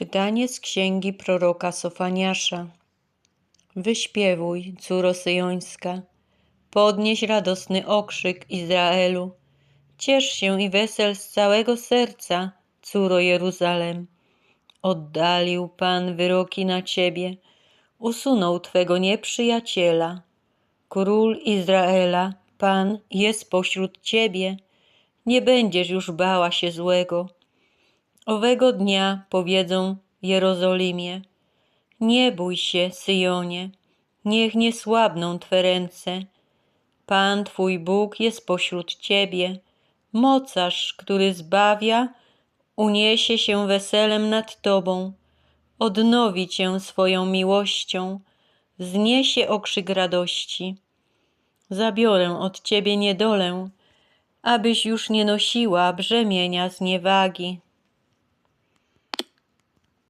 Czytanie z księgi proroka Sofaniasza. Wyśpiewuj, córo syjońska, podnieś radosny okrzyk Izraelu. Ciesz się i wesel z całego serca, córo Jeruzalem. Oddalił Pan wyroki na ciebie, usunął twego nieprzyjaciela. Król Izraela, Pan jest pośród ciebie, nie będziesz już bała się złego. Owego dnia powiedzą Jerozolimie, nie bój się, Syjonie, niech nie słabną Twe ręce. Pan Twój Bóg jest pośród Ciebie, mocarz, który zbawia, uniesie się weselem nad Tobą, odnowi Cię swoją miłością, wzniesie okrzyk radości. Zabiorę od Ciebie niedolę, abyś już nie nosiła brzemienia zniewagi.